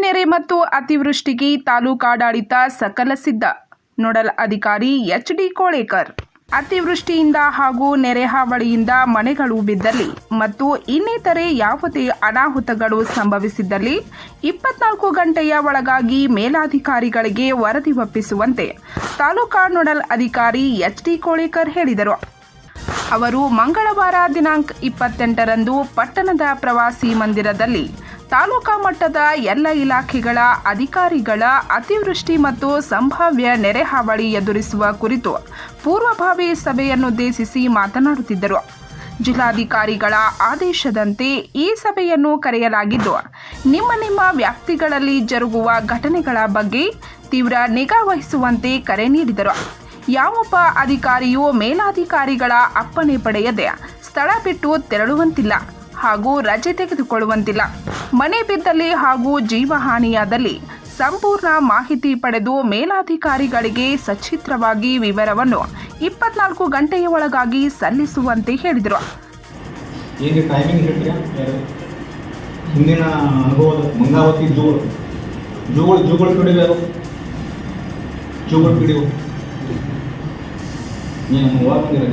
ನೆರೆ ಮತ್ತು ಅತಿವೃಷ್ಟಿಗೆ ತಾಲೂಕಾಡಳಿತ ಸಕಲ ಸಿದ್ಧ. ನೋಡಲ್ ಅಧಿಕಾರಿ ಎಚ್ ಡಿ ಕೋಳೇಕರ್. ಅತಿವೃಷ್ಟಿಯಿಂದ ಹಾಗೂ ನೆರೆ ಹಾವಳಿಯಿಂದ ಮನೆಗಳು ಬಿದ್ದಲ್ಲಿ ಮತ್ತು ಇನ್ನಿತರೆ ಯಾವುದೇ ಅನಾಹುತಗಳು ಸಂಭವಿಸಿದ್ದಲ್ಲಿ ಇಪ್ಪತ್ನಾಲ್ಕು ಗಂಟೆಯ ಒಳಗಾಗಿ ಮೇಲಾಧಿಕಾರಿಗಳಿಗೆ ವರದಿ ಒಪ್ಪಿಸುವಂತೆ ತಾಲೂಕಾ ನೋಡಲ್ ಅಧಿಕಾರಿ ಎಚ್ ಡಿ ಕೋಳೇಕರ್ ಹೇಳಿದರು. ಅವರು ಮಂಗಳವಾರ ದಿನಾಂಕ ಇಪ್ಪತ್ತೆಂಟರಂದು ಪಟ್ಟಣದ ಪ್ರವಾಸಿ ಮಂದಿರದಲ್ಲಿ ತಾಲೂಕಾ ಮಟ್ಟದ ಎಲ್ಲ ಇಲಾಖೆಗಳ ಅಧಿಕಾರಿಗಳ ಅತಿವೃಷ್ಟಿ ಮತ್ತು ಸಂಭಾವ್ಯ ನೆರೆ ಹಾವಳಿ ಎದುರಿಸುವ ಕುರಿತು ಪೂರ್ವಭಾವಿ ಸಭೆಯನ್ನುದ್ದೇಶಿಸಿ ಮಾತನಾಡುತ್ತಿದ್ದರು. ಜಿಲ್ಲಾಧಿಕಾರಿಗಳ ಆದೇಶದಂತೆ ಈ ಸಭೆಯನ್ನು ಕರೆಯಲಾಗಿದ್ದು, ನಿಮ್ಮ ನಿಮ್ಮ ವ್ಯಾಪ್ತಿಗಳಲ್ಲಿ ಜರುಗುವ ಘಟನೆಗಳ ಬಗ್ಗೆ ತೀವ್ರ ನಿಗಾ ವಹಿಸುವಂತೆ ಕರೆ ನೀಡಿದರು. ಯಾವೊಬ್ಬ ಅಧಿಕಾರಿಯೂ ಮೇಲಾಧಿಕಾರಿಗಳ ಅಪ್ಪಣೆ ಪಡೆಯದೆ ಸ್ಥಳ ಬಿಟ್ಟು ತೆರಳುವಂತಿಲ್ಲ. ಹಾಗೂ ರಜೆ ತೆಗೆದುಕೊಳ್ಳುವಂತಿಲ್ಲ. ಮನೆ ಬಿದ್ದಲ್ಲಿ ಹಾಗೂ ಜೀವಹಾನಿಯಾದಲ್ಲಿ ಸಂಪೂರ್ಣ ಮಾಹಿತಿ ಪಡೆದು ಮೇಲಾಧಿಕಾರಿಗಳಿಗೆ ಸಚಿತ್ರವಾಗಿ ವಿವರವನ್ನು ಇಪ್ಪತ್ನಾಲ್ಕು ಗಂಟೆಯ ಒಳಗಾಗಿ ಸಲ್ಲಿಸುವಂತೆ ಹೇಳಿದರು. ಹಿಂದಿನ ಅನುಭವದ ಮಂಗಾವತಿ ಜೂಗಳು ಜೂಗಳು ಜೂಗಳು ಪಿಡಿವು ಯಾರು? ಜೂಗಳು ಪಿಡಿವು ನೀನು ಯಾವಾಗ ಬಂದಿರ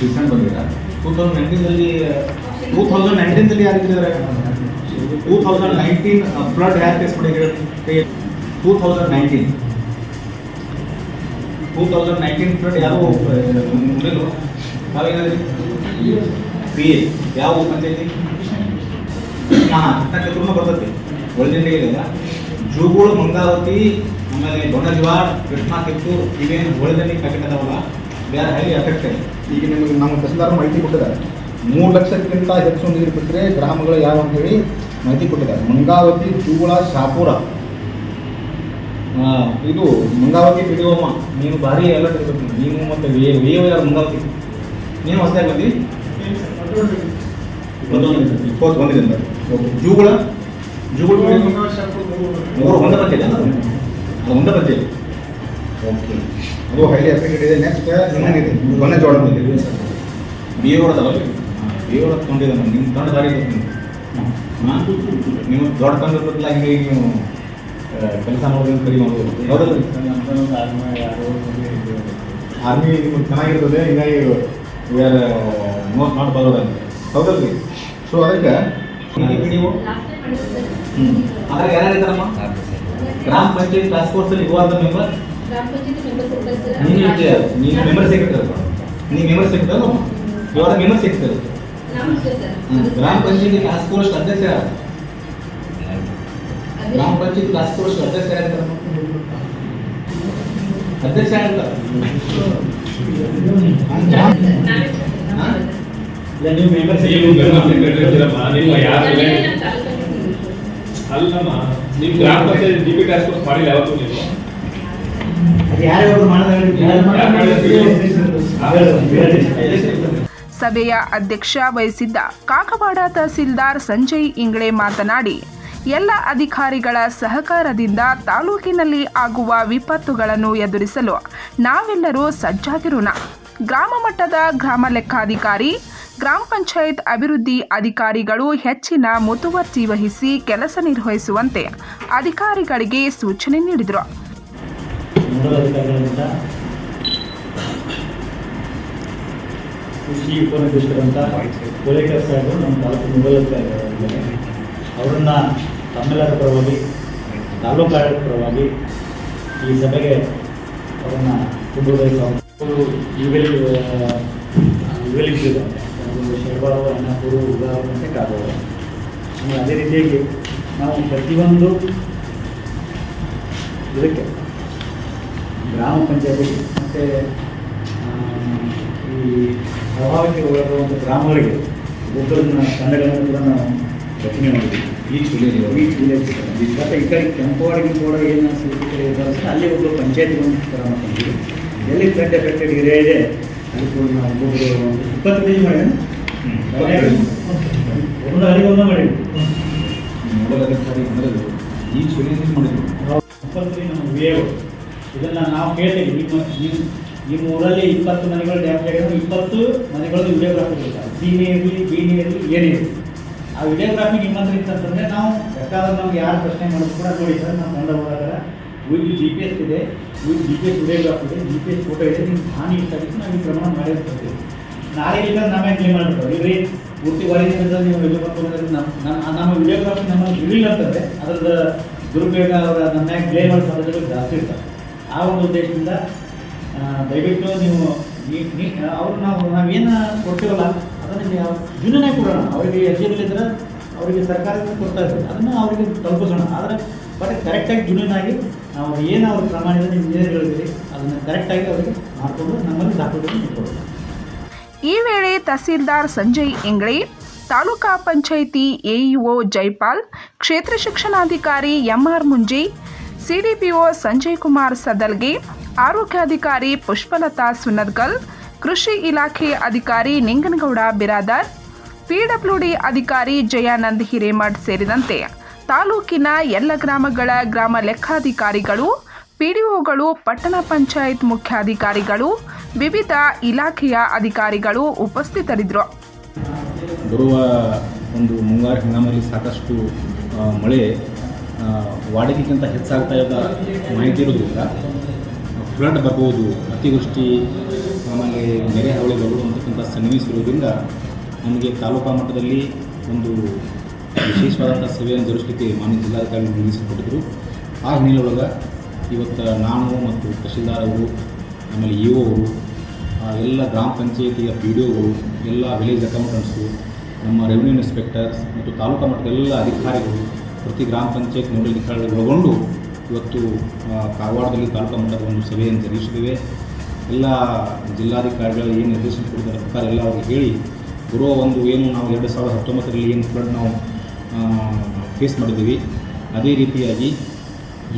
ರೀಸೆಂಟ್ ಬಂದಿರ ಟೂ ತೌಸಂಡ್ ನೈನ್ಟೀನಲ್ಲಿ ಟೂ ತೌಸಂಡ್ ನೈನ್ಟೀನ್ದಲ್ಲಿ ಯಾರಿದ್ದಾರೆ ಟೂ ತೌಸಂಡ್ ನೈನ್ಟೀನ್ ಫ್ಲಡ್ ಯಾರು ಕೇಸ್ ಮಾಡಿದ್ದೀರಿ two thousand nineteen two thousand nineteen flood ಯಾರು ಮುಂದಿಲ್ವ ನಾವೇನಾದ್ರಿ ಪಿ ಎ ಯಾವ ಪಂಚಾಯತಿ ಹಾಂ ಚಿಕ್ಕನಕಲ್ಪುರನ ಬರ್ತೈತಿ ಒಳದಿಂಡಿಗೆ ಇಲ್ಲ ಜೂಗೋಳು ಮಂಗಾವತಿ ಆಮೇಲೆ ದೊಣ್ಣಜ್ವಾಡ್ ಕೃಷ್ಣಾ ಕಿತ್ತೂರು ಇವೇನು ಒಳದಂಡಿ packet ಅದಾವಲ್ಲ they are highly affected ಈಗ ನಿಮಗೆ ನಮ್ಮ ತಹಸೀಲ್ದಾರ್ ಮಾಹಿತಿ ಕೊಟ್ಟಿದ್ದಾರೆ. ಮೂರು ಲಕ್ಷಕ್ಕಿಂತ ಹೆಚ್ಚು ನೀರು ಬಿಟ್ಟರೆ ಗ್ರಾಮಗಳು ಯಾವ ಅಂತ ಹೇಳಿ ಮಾಹಿತಿ ಕೊಟ್ಟಿದ್ದಾರೆ. ಮಂಗಾವತಿ ಜೂಗುಳ ಶಾಪುರ. ಇದು ಮಂಗಾವತಿ ಬಿಡುವಮ್ಮ ನೀನು ಭಾರಿ ಎಲ್ಲ ತಿಳ್ಕೊತೀನಿ ನೀನು ಮತ್ತೆ ವೇ ವೇವ ಯಾರು? ಮಂಗಾವತಿ. ನೀನು ಹೊಸದಾಗಿ ಬಂದಿ ಇಪ್ಪತ್ತು ಬಂದಿದೆ ಓಕೆ. ಜೂಗುಳ? ಜೂಗುಳ ಮೂರು ಒಂದ ಬಂದಿದೆ ಒಂದ ಅದು? ಒಂದೇ ಪಂಚಾಯತ್. ಓಕೆ. ಅದು ಹೈಲಿ ಎಫೆಕ್ಟೆಡ್ ಇದೆ. ನೆಕ್ಸ್ಟ್ ಇನ್ನೊಂದಿದೆ ಕೊನೆ ಜೋಳ ಬಂದಿದೆ. ಬಿ ಎ ಹೊಡೆದಲ್ಲ ಬಿ ಎ ಹೊಡೆದು ತೊಗೊಂಡಿದ್ದೆ ನಾನು ನಿಮ್ಮ ತೊಗೊಂಡು ದಾರಿ ನೀವು ದೊಡ್ಡ ತಂದಿರ್ತಲ್ಲ ಹಿಂಗೆ ಈಗ ನೀವು ಕೆಲಸ ಮಾಡೋದು ಕರಿ ಮಾಡೋದು ಹೌದಲ್ಲ? ಆರ್ಮಿ ನಿಮ್ಗೆ ಚೆನ್ನಾಗಿರ್ತದೆ. ಹಿಂಗಾಗಿ ವಿ ಆರ್ ಮೋಸ್ಟ್ ನಾಟ್ ಬರೋದ ಅಂತ ಹೌದಲ್ರಿ? ಸೊ ಅದಕ್ಕೆ ನೀವು ಹ್ಞೂ ಅದ್ರಾಗ ಯಾರು ಇದ್ದಾರಮ್ಮ? ಗ್ರಾಮ ಪಂಚಾಯತ್ ಟಾಸ್ಕ್ ಫೋರ್ಸಲ್ಲಿ ದ ಮೆಂಬರ್ ನೀನು ಇರ್ತೀಯ? ನೀನು ಮೆಂಬರ್ ಸೆಕ್ರೆಟರಿ ನೀನು ಮೆಂಬರ್ ಸೆಕ್ರೆಟರಿ ಇವಾಗ ಮೆಂಬರ್ ಸೆಕ್ರೆಟರಿ ಗ್ರಾಮ ಪಂಚಾಯತಿ ಟಾಸ್ಕ್ ಫೋರ್ಸ್ ಅಧ್ಯಕ್ಷ. ಯಾರು? ಗ್ರಾಮ ಪಂಚಾಯತಿ ಟಾಸ್ಕ್ ಫೋರ್ಸ್ ಅಧ್ಯಕ್ಷ ಯಾರಿರ್ತಾರಮ್ಮ? ಅಧ್ಯಕ್ಷ ನೀವು ಮೆಂಬರ್ ಸೆಕ್ರೆಟರಿ ಯಾರು ಅಲ್ಲಮ್ಮ ನೀವು ಗ್ರಾಮ ಪಂಚಾಯತಿ ಡಿ ಪಿ ಟಾಸ್ಕ್ ಫೋರ್ಸ್ ಮಾಡಿಲ್ಲ ಯಾವತ್ತೂ ನೀವು? ಯಾರು ಸಭೆಯ ಅಧ್ಯಕ್ಷ ವಹಿಸಿದ್ದ ಕಾಕವಾಡ ತಹಸೀಲ್ದಾರ್ ಸಂಜಯ್ ಇಂಗ್ಳೆ ಮಾತನಾಡಿ ಎಲ್ಲ ಅಧಿಕಾರಿಗಳ ಸಹಕಾರದಿಂದ ತಾಲೂಕಿನಲ್ಲಿ ಆಗುವ ವಿಪತ್ತುಗಳನ್ನು ಎದುರಿಸಲು ನಾವೆಲ್ಲರೂ ಸಜ್ಜಾಗಿರೋಣ. ಗ್ರಾಮ ಮಟ್ಟದ ಗ್ರಾಮ ಲೆಕ್ಕಾಧಿಕಾರಿ ಗ್ರಾಮ ಪಂಚಾಯತ್ ಅಭಿವೃದ್ಧಿ ಅಧಿಕಾರಿಗಳು ಹೆಚ್ಚಿನ ಮುತುವರ್ಜಿ ವಹಿಸಿ ಕೆಲಸ ನಿರ್ವಹಿಸುವಂತೆ ಅಧಿಕಾರಿಗಳಿಗೆ ಸೂಚನೆ ನೀಡಿದರು. ನೋಡಲ್ ಅಧಿಕಾರಿಗಳಿಂದ ಕೃಷಿ ಉಪನಿರ್ದೇಶಕರಂತ ಕೋಲೇಕರ್ ಸಾಹೇಬರು ನಮ್ಮ ತಾಲೂಕು ಮೊಬೈಲ್ ಅವರನ್ನು ತಮ್ಮೆಲ್ಲರ ಪರವಾಗಿ ತಾಲೂಕು ಪರವಾಗಿ ಈ ಸಭೆಗೆ ಅವರನ್ನು ತುಂಬುವುದಕ್ಕೆ ಅವರು ಇವೆಲಿಟ್ಟಿದ್ದಾರೆ ಒಂದು ಶರ್ಬಾವು ಅನ್ನಪೂರು ಮತ್ತು ಕಾದವರು ಅದೇ ರೀತಿಯಾಗಿ ನಾವು ಪ್ರತಿಯೊಂದು ಇದಕ್ಕೆ ಗ್ರಾಮ ಪಂಚಾಯತಿ ಮತ್ತು ಈ ಪ್ರಭಾವಕ್ಕೆ ಒಳಗಾಗುವಂಥ ಗ್ರಾಮಗಳಿಗೆ ಒಬ್ಬರನ್ನ ತಂಡಗಳನ್ನು ಕೂಡ ನಾವು ರಚನೆ ಮಾಡಿದ್ವಿ. ಈಚ್ ವಿಲೇಜ್ ಈಚ್ ವಿಲೇಜ್ ಮತ್ತು ಈ ಕಡೆ ಕೆಂಪವಾಡಿಗೆ ಕೂಡ ಏನು ಸರ್ ಅಲ್ಲಿ ಒಬ್ಬರು ಪಂಚಾಯತ್ಗಳನ್ನು ಥರ ಮಾಡ್ಕೊಂಡಿದ್ವಿ ಎಲ್ಲಿ ಫ್ರೆಂಡ್ ಎಫೆಕ್ಟೆಡ್ ಏರಿಯಾ ಇದೆ ಅಲ್ಲಿ ಕೂಡ ನಾವು ಒಬ್ಬೊಬ್ಬರು ಒಂದು ಇಪ್ಪತ್ತು ಕೆಜಿ ಮಾಡಿ ಒಂದು ಅರಿವನ್ನ ಒಂದು ಮಾಡಿದ್ವಿ. ನೋಡಲ್ ಅಧಿಕಾರಿ ಅಂದರೆ ಈಚ್ ವಿಲೇಜ್ ಮಾಡಿದ್ರು ಇಪ್ಪತ್ತು ನಮ್ಮ ವಿಯೋ ಇದನ್ನು ನಾವು ಕೇಳ್ತೀವಿ ನಿಮ್ಮ ನಿಮ್ಮ ನಿಮ್ಮ ಊರಲ್ಲಿ ಇಪ್ಪತ್ತು ಮನೆಗಳು ಡ್ಯಾಮೇಜ್ ಆಗಿದ್ರೆ ಇಪ್ಪತ್ತು ಮನೆಗಳಲ್ಲಿ ವಿಡಿಯೋಗ್ರಾಫಿ ಇರ್ತಾರೆ ಸಿನೇ ಇರಲಿ ಬಿನೇ ಇರಲಿ ಏನೇ ಇರಲಿ. ಆ ವಿಡಿಯೋಗ್ರಾಫಿ ನಿಮ್ಮ ಹತ್ರ ಇತ್ತಂತಂದರೆ ನಾವು ಬೇಕಾದ್ರೆ ನಮ್ಗೆ ಯಾರು ಪ್ರಶ್ನೆ ಮಾಡೋದು ಕೂಡ ನೋಡಿ ಸರ್. ನಾವು ತಂಡ ಹೋದಾಗ ವಿತ್ ಜಿ ಪಿ ಎಸ್ ಇದೆ with G P S videograph ಇದೆ. ಜಿ ಪಿ ಎಸ್ ಫೋಟೋ ಇದೆ. ನಿಮ್ಗೆ ಹಾನಿ ಇಷ್ಟಾಗಿತ್ತು, ನಾವು ಈ ಪ್ರಮಾಣ ಮಾಡಿರ್ತೀವಿ ನಾಳೆ ಇಲ್ಲ ನಾವೇ ಕ್ಲೇಮ್ ಮಾಡ್ಬಿಟ್ಟು ಇಲ್ರಿ, ಪೂರ್ತಿ ವಾರಿಂದ ನೀವು ವಿಡಿಯೋಗ್ರಾಫಿ ನಮ್ಮ ನಮ್ಮ ವಿಡಿಯೋಗ್ರಾಫಿ ನಮ್ಮ ಇಳಿಲ್ಲ ಅಂತಂದರೆ ಅದ್ರದ್ದು ದುರುಪಯೋಗ ಅವರ ನಮ್ಮ ಕ್ಲೇಮ್ ಮಾಡೋ ಸಾಧ್ಯತೆಗಳು ಜಾಸ್ತಿ ಇರ್ತವೆ. ಆ ಒಂದು ಉದ್ದೇಶದಿಂದ ದಯವಿಟ್ಟು ನೀವು ಅವ್ರು ನಾವು ನಾವೇನು ಕೊಡ್ತೀವಲ್ಲ, ಅದನ್ನು ನೀವು ಜೂನನೇ ಕೊಡೋಣ. ಅವರಿಗೆ ಇದ್ರೆ ಅವರಿಗೆ ಸರ್ಕಾರದಿಂದ ಕೊಡ್ತಾ ಇರ್ತೀವಿ ಅದನ್ನು ಅವರಿಗೆ ತಲುಪಿಸೋಣ. ಆದರೆ ಬಟ್ ಕರೆಕ್ಟಾಗಿ ಜುನೇನಾಗಿ ನಾವು ಏನು ಅವ್ರ ಪ್ರಮಾಣ ಇದೆ ನೀವು ಏನು ಹೇಳಿದ್ರಿ ಅದನ್ನು ಕರೆಕ್ಟಾಗಿ ಅವರಿಗೆ ಮಾಡಿಕೊಂಡು ನಮ್ಮಲ್ಲಿ ದಾಖಲೆಗಳನ್ನು ಕೊಡೋಣ ಈ ವೇಳೆ ತಹಸೀಲ್ದಾರ್ ಸಂಜಯ್ ಇಂಗ್ಳಿ, ತಾಲೂಕಾ ಪಂಚಾಯಿತಿ ಎಇಒ ಜೈಪಾಲ್, ಕ್ಷೇತ್ರ ಶಿಕ್ಷಣಾಧಿಕಾರಿ ಎಂಆರ್ ಮುಂಜಿ ಸಿಡಿಪಿಒ ಸಂಜಯ್ ಕುಮಾರ್ ಸದಲ್ಗೆ ಆರೋಗ್ಯಾಧಿಕಾರಿ ಪುಷ್ಪಲತಾ ಸುನದ್ಗಲ್, ಕೃಷಿ ಇಲಾಖೆ ಅಧಿಕಾರಿ ನಿಂಗನಗೌಡ ಬಿರಾದಾರ್ ಪಿಡಬ್ಲ್ಯೂಡಿ ಅಧಿಕಾರಿ ಜಯಾನಂದ್ ಹಿರೇಮಠ್ ಸೇರಿದಂತೆ ತಾಲೂಕಿನ ಎಲ್ಲ ಗ್ರಾಮಗಳ ಗ್ರಾಮ ಲೆಕ್ಕಾಧಿಕಾರಿಗಳು, ಪಿಡಿಒಗಳು, ಪಟ್ಟಣ ಪಂಚಾಯತ್ ಮುಖ್ಯಾಧಿಕಾರಿಗಳು, ವಿವಿಧ ಇಲಾಖೆಯ ಅಧಿಕಾರಿಗಳು ಉಪಸ್ಥಿತರಿದ್ದರು. ಬರುವ ಒಂದು ಮುಂಗಾರು ಹಂಗಾಮಲ್ಲಿ ಸಾಕಷ್ಟು ಮಳೆ ವಾಡಿಕೆಗಿಂತ ಹೆಚ್ಚಾಗ್ತಾ ಇದ್ದ ಮಾಹಿತಿ ಇರೋದ್ರಿಂದ ಫ್ಲಡ್ ಬರ್ಬೋದು, ಅತಿವೃಷ್ಟಿ, ಆಮೇಲೆ ನೆರೆ ಹಾವಳಿ ಬರ್ಬೋದು ಅಂತಕ್ಕಂಥ ಸನ್ನಿವೇಶಿರೋದ್ರಿಂದ ನಮಗೆ ತಾಲೂಕಾ ಮಟ್ಟದಲ್ಲಿ ಒಂದು ವಿಶೇಷವಾದಂಥ ಸೇವೆಯನ್ನು ಜರುಗಿಸಲಿಕ್ಕೆ ಮಾನ್ಯ ಜಿಲ್ಲಾಧಿಕಾರಿ ನಿರ್ಮಿಸಿಕೊಟ್ಟಿದ್ದರು ಆ ಹಿನ್ನೆಲೆಯೊಳಗೆ ಇವತ್ತು ನಾನು ಮತ್ತು ತಹಶೀಲ್ದಾರ್ ಅವರು, ಆಮೇಲೆ ಇ ಅವರು ಎಲ್ಲ ಗ್ರಾಮ ಪಂಚಾಯಿತಿಯ ಪಿ ಡಿ ಒಗಳು, ಎಲ್ಲ ವಿಲೇಜ್ ಅಕೌಂಟೆಂಟ್ಸು, ನಮ್ಮ ರೆವಿನ್ಯೂ ಇನ್ಸ್ಪೆಕ್ಟರ್ಸ್ ಮತ್ತು ತಾಲೂಕಾ ಮಟ್ಟದ ಎಲ್ಲ ಅಧಿಕಾರಿಗಳು ಪ್ರತಿ ಗ್ರಾಮ ಪಂಚಾಯತ್ ನೋಡಲ್ ಅಧಿಕಾರಿಗಳು ಒಳಗೊಂಡು ಇವತ್ತು ಕಾರವಾಡದಲ್ಲಿ ತಾಲೂಕಾ ಮಟ್ಟದ ಒಂದು ಸಭೆಯನ್ನು ಜರುಗಿಸಿದ್ದೇವೆ ಎಲ್ಲ ಜಿಲ್ಲಾಧಿಕಾರಿಗಳು ಏನು ನಿರ್ದೇಶನ ಕೊಡ್ತಾರೆ ಅಧಿಕಾರಿ ಎಲ್ಲ ಅವ್ರಿಗೆ ಹೇಳಿ, ಬರುವ ಒಂದು ಏನು ನಾವು ಎರಡು ಸಾವಿರದ ಹತ್ತೊಂಬತ್ತರಲ್ಲಿ ಏನು ಫ್ಲಡ್ ನಾವು ಫೇಸ್ ಮಾಡಿದ್ದೀವಿ. ಅದೇ ರೀತಿಯಾಗಿ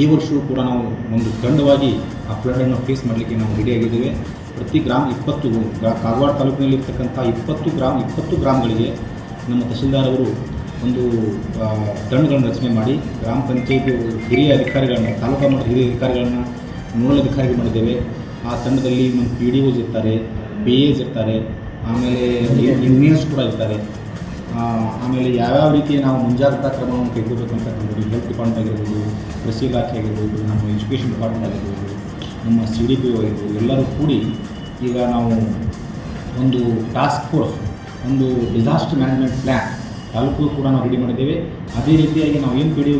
ಈ ವರ್ಷವೂ ಕೂಡ ನಾವು ಒಂದು ತಂಡವಾಗಿ ಆ ಫ್ಲಡನ್ನು ಫೇಸ್ ಮಾಡಲಿಕ್ಕೆ ನಾವು ರೆಡಿಯಾಗಿದ್ದೇವೆ ಪ್ರತಿ ಗ್ರಾಮ ಇಪ್ಪತ್ತು ಕಾರವಾಡ ಕಾರವಾರ ತಾಲೂಕಿನಲ್ಲಿ ಇರ್ತಕ್ಕಂಥ ಇಪ್ಪತ್ತು ಗ್ರಾಮ, ಇಪ್ಪತ್ತು ಗ್ರಾಮಗಳಿಗೆ ನಮ್ಮ ತಹಶೀಲ್ದಾರ್ ಅವರು ಒಂದು ತಂಡಗಳನ್ನು ರಚನೆ ಮಾಡಿ ಗ್ರಾಮ ಪಂಚಾಯತಿ ಹಿರಿಯ ಅಧಿಕಾರಿಗಳನ್ನ, ತಾಲೂಕಾ ಮಟ್ಟದ ಹಿರಿಯ ಅಧಿಕಾರಿಗಳನ್ನ ನೋಡಲ್ ಅಧಿಕಾರಿಗಳು ಮಾಡಿದ್ದೇವೆ. ಆ ತಂಡದಲ್ಲಿ ನಮ್ಮ ಪಿ ಡಿ ಓಸ್ ಇರ್ತಾರೆ ಬಿ ಎಸ್ ಇರ್ತಾರೆ, ಆಮೇಲೆ ಇಂಜಿನಿಯರ್ಸ್ ಕೂಡ ಇರ್ತಾರೆ. ಆಮೇಲೆ ಯಾವ್ಯಾವ ರೀತಿಯ ನಾವು ಮುಂಜಾಗ್ರತಾ ಕ್ರಮವನ್ನು ತೆಗೆದುಕೊಳ್ಬೇಕಂತಕ್ಕಂಥದ್ದು ಹೆಲ್ತ್ ಡಿಪಾರ್ಟ್ಮೆಂಟ್ ಆಗಿರ್ಬೋದು, ಕೃಷಿ ಇಲಾಖೆ ಆಗಿರ್ಬೋದು, ನಮ್ಮ ಎಜುಕೇಷನ್ ಡಿಪಾರ್ಟ್ಮೆಂಟ್ ಆಗಿರ್ಬೋದು, ನಮ್ಮ ಸಿ ಡಿ ಪಿ ಆಗಿರ್ಬೋದು, ಎಲ್ಲರೂ ಕೂಡಿ ಈಗ ನಾವು ಒಂದು ಟಾಸ್ಕ್ ಫೋರ್ಸ್ ಒಂದು ಡಿಸಾಸ್ಟರ್ ಮ್ಯಾನೇಜ್ಮೆಂಟ್ ಪ್ಲ್ಯಾನ್ ತಾಲೂಕು ಕೂಡ ನಾವು ರೆಡಿ ಮಾಡಿದ್ದೇವೆ. ಅದೇ ರೀತಿಯಾಗಿ ನಾವು ಏನು ಪಿ ಡಿ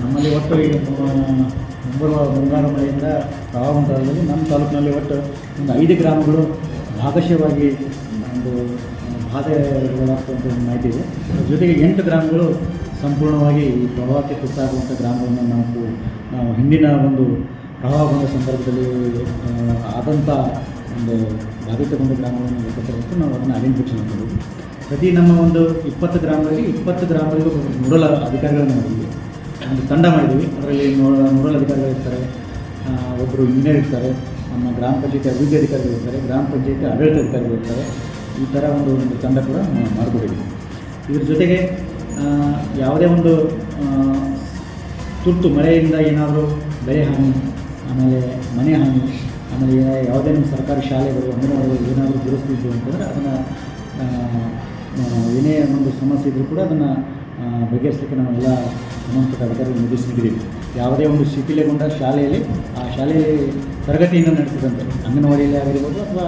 ನಮ್ಮಲ್ಲಿ ಒಟ್ಟು ಮು- ಮುಂಬರುವ ಮುಂಗಾರು ಮಳೆಯಿಂದ ಪ್ರವಾಹ ನಮ್ಮ ತಾಲೂಕಿನಲ್ಲಿ ಒಟ್ಟು ಒಂದು ಐದು ಗ್ರಾಮಗಳು ಭಾಗಶಃವಾಗಿ ಒಂದು ಬಾಧೆ ಒಂದು ಮಾಹಿತಿ ಇದೆ. ಜೊತೆಗೆ ಎಂಟು ಗ್ರಾಮಗಳು ಸಂಪೂರ್ಣವಾಗಿ ಈ ಪ್ರವಾಹಕ್ಕೆ ತುತ್ತಾಗುವಂಥ ಗ್ರಾಮಗಳನ್ನು ನಾವು ನಾವು ಹಿಂದಿನ ಒಂದು ಪ್ರವಾಹ ಬಂದ ಸಂದರ್ಭದಲ್ಲಿ ಆದಂಥ ಒಂದು ಬಾಧಿತಗೊಂಡ ಗ್ರಾಮಗಳನ್ನು ಲೆಕ್ಕಾಚಾರಕ್ಕೆ ನಾವು ಅದನ್ನು ಐಡೆಂಟಿಫಿಕೇಷನ್ ಮಾಡಿದ್ವಿ ಪ್ರತಿ ನಮ್ಮ ಒಂದು ಇಪ್ಪತ್ತು ಗ್ರಾಮದಲ್ಲಿ ಇಪ್ಪತ್ತು ಗ್ರಾಮಗಳಿಗೂ ನೋಡಲ್ ಅಧಿಕಾರಿಗಳನ್ನು ಮಾಡಿದ್ವಿ. ಒಂದು ತಂಡ ಮಾಡಿದ್ವಿ. ಅದರಲ್ಲಿ ನೋಡಲ್ ಅಧಿಕಾರಿಗಳು ಇರ್ತಾರೆ. ಒಬ್ಬರು ಇಂಜಿನಿಯರ್ ಇರ್ತಾರೆ. ನಮ್ಮ ಗ್ರಾಮ ಪಂಚಾಯತಿ ಅಭಿವೃದ್ಧಿ ಅಧಿಕಾರಿಗಳು ಇರ್ತಾರೆ. ಗ್ರಾಮ ಪಂಚಾಯತಿ ಆಡಳಿತ ಅಧಿಕಾರಿಗಳು ಇರ್ತಾರೆ. ಈ ಥರ ಒಂದು ಒಂದು ತಂಡ ಕೂಡ ನಾವು ಮಾಡಿಕೊಟ್ಟಿದ್ವಿ ಇದ್ರ ಜೊತೆಗೆ ಯಾವುದೇ ಒಂದು ತುರ್ತು ಮಳೆಯಿಂದ ಏನಾದರೂ ಬೆಳೆ ಹಾನಿ, ಆಮೇಲೆ ಮನೆ ಹಾನಿ, ಆಮೇಲೆ ಯಾವುದೇ ನಮ್ಮ ಸರ್ಕಾರಿ ಶಾಲೆಗಳು, ಅಂಗನವಾಡಿಗಳು ಏನಾದರೂ ದುರಸ್ತಿ ಅಂತಂದರೆ ಅದನ್ನು ಏನೇ ಒಂದು ಸಮಸ್ಯೆ ಇದ್ದರೂ ಕೂಡ ಅದನ್ನು ಬಗೆಹರಿಸಲಿಕ್ಕೆ ನಾವೆಲ್ಲ ಸಂಬಂಧಪಟ್ಟ ಅಧಿಕಾರಿಗಳು ನಿರ್ದೇಶಿಸಿದ್ದೀವಿ ಯಾವುದೇ ಒಂದು ಶಿಥಿಲಗೊಂಡ ಶಾಲೆಯಲ್ಲಿ, ಆ ಶಾಲೆ ತರಗತಿಯನ್ನು ನಡೆಸಿದಂತೆ, ಅಂಗನವಾಡಿಯಲ್ಲಿ ಆಗಿರ್ಬೋದು ಅಥವಾ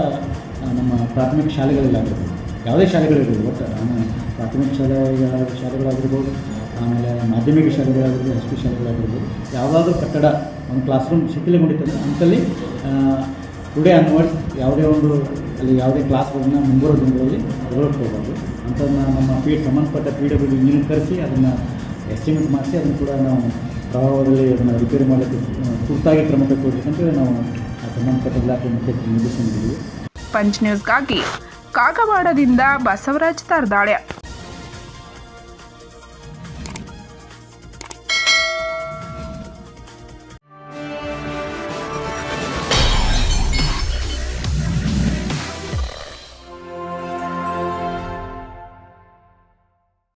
ನಮ್ಮ ಪ್ರಾಥಮಿಕ ಶಾಲೆಗಳಲ್ಲಿ ಆಗಿರ್ಬೋದು. ಯಾವುದೇ ಶಾಲೆಗಳಿರ್ಬೋದು ಒಟ್ಟು ನಾನು ಪ್ರಾಥಮಿಕ ಶಾಲೆ ಶಾಲೆಗಳಾಗಿರ್ಬೋದು, ಆಮೇಲೆ ಮಾಧ್ಯಮಿಕ ಶಾಲೆಗಳಾಗಿರ್ಬೋದು, ಎಸ್ ಪಿ ಶಾಲೆಗಳಾಗಿರ್ಬೋದು, ಯಾವುದಾದ್ರೂ ಕಟ್ಟಡ, ಒಂದು ಕ್ಲಾಸ್ ರೂಮ್ ಶಿಥಿಲಗೊಂಡಿತ್ತಂದ್ರೆ ಅಂಥಲ್ಲಿ ಟುಡೇ ಅನ್ವರ್ಡ್ಸ್ ಯಾವುದೇ ಒಂದು ಅಲ್ಲಿ ಯಾವುದೇ ರೂಮ್ನ ಮುಂಬರುವ ದಿನಗಳಲ್ಲಿ ತೆಗೆದುಕೊಳ್ಬೋದು ಅಂಥದನ್ನ ನಮ್ಮ ಪೀ ಸಂಬಂಧಪಟ್ಟ ಪಿ ಡಬ್ಲ್ಯೂ ಇಂಜಿನಿಯರ್ ಕರೆಸಿ ಅದನ್ನು ಎಸ್ಟಿಮೇಟ್ ಮಾಡಿಸಿ, ಅದನ್ನು ಕೂಡ ನಾವು ಪ್ರಭಾವದಲ್ಲಿ ಅದನ್ನು ರಿಪೇರಿ ಮಾಡಲಿಕ್ಕೆ ತುರ್ತಾಗಿ ಕ್ರಮ ಕೈಗೊಳ್ಳಬೇಕಂತ ನಾವು ಸಂಬಂಧಪಟ್ಟ ಇಲಾಖೆ ಮುಖ್ಯಸ್ಥರು ನಿರ್ದೇಶನ ಪಂಚ್ ನ್ಯೂಸ್ಗಾಗಿ ಕಾಗವಾಡದಿಂದ ಬಸವರಾಜ್ ತರ್ದಾಳೆ.